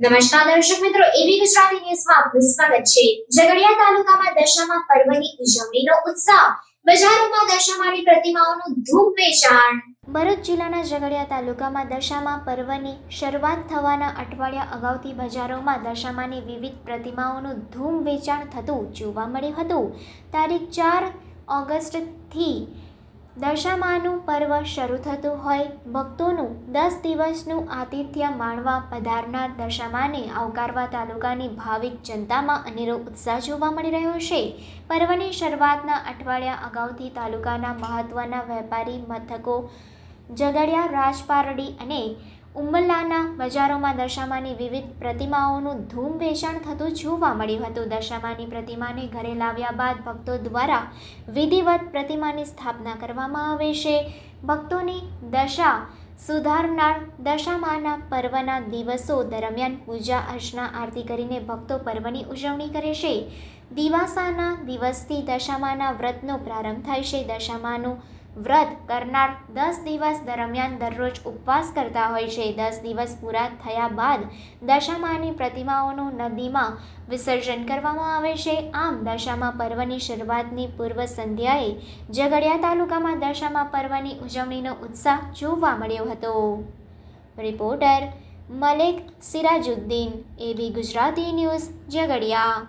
નમસ્કાર દર્શક મિત્રો એવી ગુજરાતી ન્યૂઝમાં આપનું સ્વાગત છે. ઝઘડિયા તાલુકામાં દશામા પર્વની ઉજવણીનો ઉત્સાહ. બજારોમાં દશામાની પ્રતિમાઓનું ધૂમ વેચાણ ભરૂચ જિલ્લાના ઝઘડિયા તાલુકામાં દશામા પર્વની શરૂઆત થવાના અઠવાડિયા અગાઉથી બજારોમાં દશામાની વિવિધ પ્રતિમાઓનું ધૂમ વેચાણ થતું જોવા મળ્યું હતું. તારીખ ચાર ઓગસ્ટથી દશામાનું પર્વ શરૂ થતું હોય, ભક્તોનું દસ દિવસનું આતિથ્ય માણવા પધારનાર દશામાને આવકારવા તાલુકાની ભાવિક જનતામાં અનેરો ઉત્સાહ જોવા મળી રહ્યો છે. પર્વની શરૂઆતના અઠવાડિયા અગાઉથી તાલુકાના મહત્ત્વના વેપારી મથકો જગડિયા, રાજપારડી અને ઉમલ્લાના બજારોમાં દશામાની વિવિધ પ્રતિમાઓનું ધૂમ વેચાણ થતું જોવા મળ્યું હતું. દશામાની પ્રતિમાને ઘરે લાવ્યા બાદ ભક્તો દ્વારા વિધિવત પ્રતિમાની સ્થાપના કરવામાં આવે છે. ભક્તોની દશા સુધારનાર દશામાના પર્વના દિવસો દરમિયાન પૂજા, અર્ચના, આરતી કરીને ભક્તો પર્વની ઉજવણી કરે છે. દિવાસાના દિવસથી દશામાના વ્રતનો પ્રારંભ થાય છે. દશામાનું વ્રત કરનાર દસ દિવસ દરમિયાન દરરોજ ઉપવાસ કરતા હોય છે. દસ દિવસ પૂરા થયા બાદ દશામાની પ્રતિમાઓનું નદીમાં વિસર્જન કરવામાં આવે છે. આમ દશામા પર્વની શરૂઆતની પૂર્વ સંધ્યાએ ઝઘડિયા તાલુકામાં દશામા પર્વની ઉજવણીનો ઉત્સાહ જોવા મળ્યો હતો. Reporter Malek Sirajuddin, AB Gujarati news, Jhagadia.